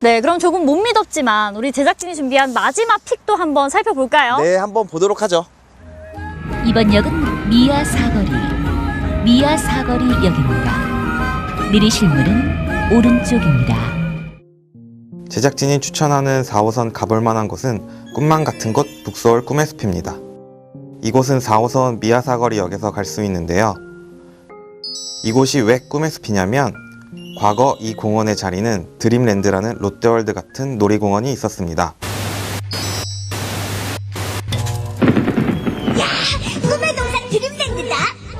네, 그럼 조금 못 믿었지만 우리 제작진이 준비한 마지막 픽도 한번 살펴볼까요? 네, 한번 보도록 하죠. 이번 역은 미아 사거리, 미아 사거리 역입니다. 내리실 문은 오른쪽입니다. 제작진이 추천하는 4호선 가볼 만한 곳은 꿈만 같은 곳 북서울 꿈의 숲입니다. 이곳은 4호선 미아 사거리 역에서 갈 수 있는데요. 이곳이 왜 꿈의 숲이냐면 과거 이 공원의 자리는 드림랜드라는 롯데월드 같은 놀이공원이 있었습니다. 꿈의 동산 드림랜드다.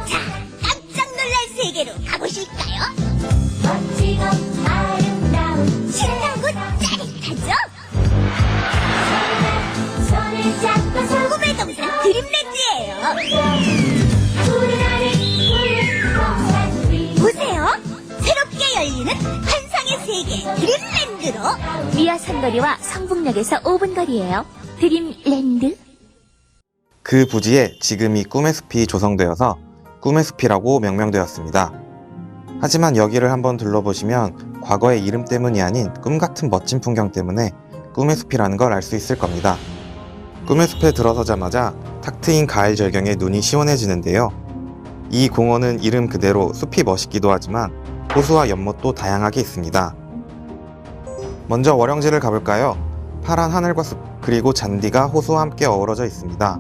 자, 깜짝 놀랄 세계로 가보실까요? 멋지고 아름다운 신나고 짜릿하죠? 손을 잡고 꿈의 동산 드림랜드예요. 열리는 환상의 세계 드림랜드로 미아 삼거리와 성북역에서 5분 거리예요. 드림랜드. 그 부지에 지금 이 꿈의 숲이 조성되어서 꿈의 숲이라고 명명되었습니다. 하지만 여기를 한번 둘러보시면 과거의 이름 때문이 아닌 꿈 같은 멋진 풍경 때문에 꿈의 숲이라는 걸 알 수 있을 겁니다. 꿈의 숲에 들어서자마자 탁 트인 가을 절경에 눈이 시원해지는데요. 이 공원은 이름 그대로 숲이 멋있기도 하지만 호수와 연못도 다양하게 있습니다. 먼저 월영지를 가볼까요? 파란 하늘과 숲, 그리고 잔디가 호수와 함께 어우러져 있습니다.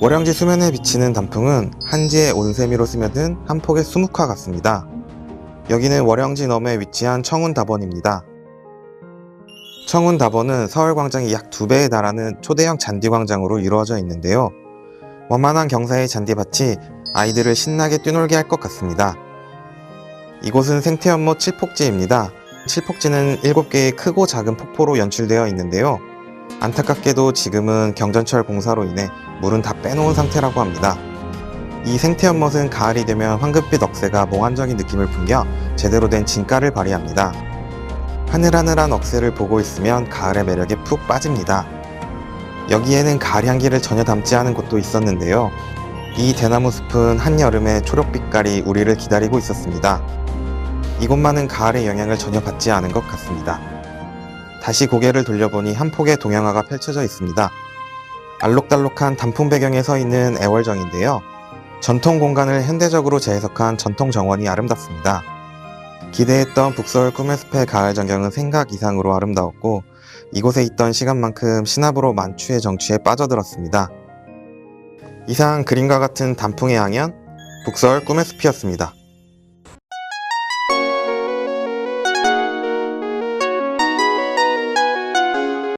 월영지 수면에 비치는 단풍은 한지의 온세미로 스며든 한 폭의 수묵화 같습니다. 여기는 월영지 너머에 위치한 청운다번입니다. 청운다번은 서울광장이 약 두 배에 달하는 초대형 잔디광장으로 이루어져 있는데요. 원만한 경사의 잔디밭이 아이들을 신나게 뛰놀게 할 것 같습니다. 이곳은 생태연못 칠폭지입니다. 칠폭지는 7개의 크고 작은 폭포로 연출되어 있는데요. 안타깝게도 지금은 경전철 공사로 인해 물은 다 빼놓은 상태라고 합니다. 이 생태연못은 가을이 되면 황금빛 억새가 몽환적인 느낌을 풍겨 제대로 된 진가를 발휘합니다. 하늘하늘한 억새를 보고 있으면 가을의 매력에 푹 빠집니다. 여기에는 가을 향기를 전혀 담지 않은 곳도 있었는데요. 이 대나무 숲은 한여름에 초록빛깔이 우리를 기다리고 있었습니다. 이곳만은 가을의 영향을 전혀 받지 않은 것 같습니다. 다시 고개를 돌려보니 한 폭의 동양화가 펼쳐져 있습니다. 알록달록한 단풍 배경에 서 있는 애월정인데요. 전통 공간을 현대적으로 재해석한 전통 정원이 아름답습니다. 기대했던 북서울 꿈의 숲의 가을 전경은 생각 이상으로 아름다웠고 이곳에 있던 시간만큼 신압으로 만추의 정취에 빠져들었습니다. 이상 그림과 같은 단풍의 향연 북서울 꿈의 숲이었습니다.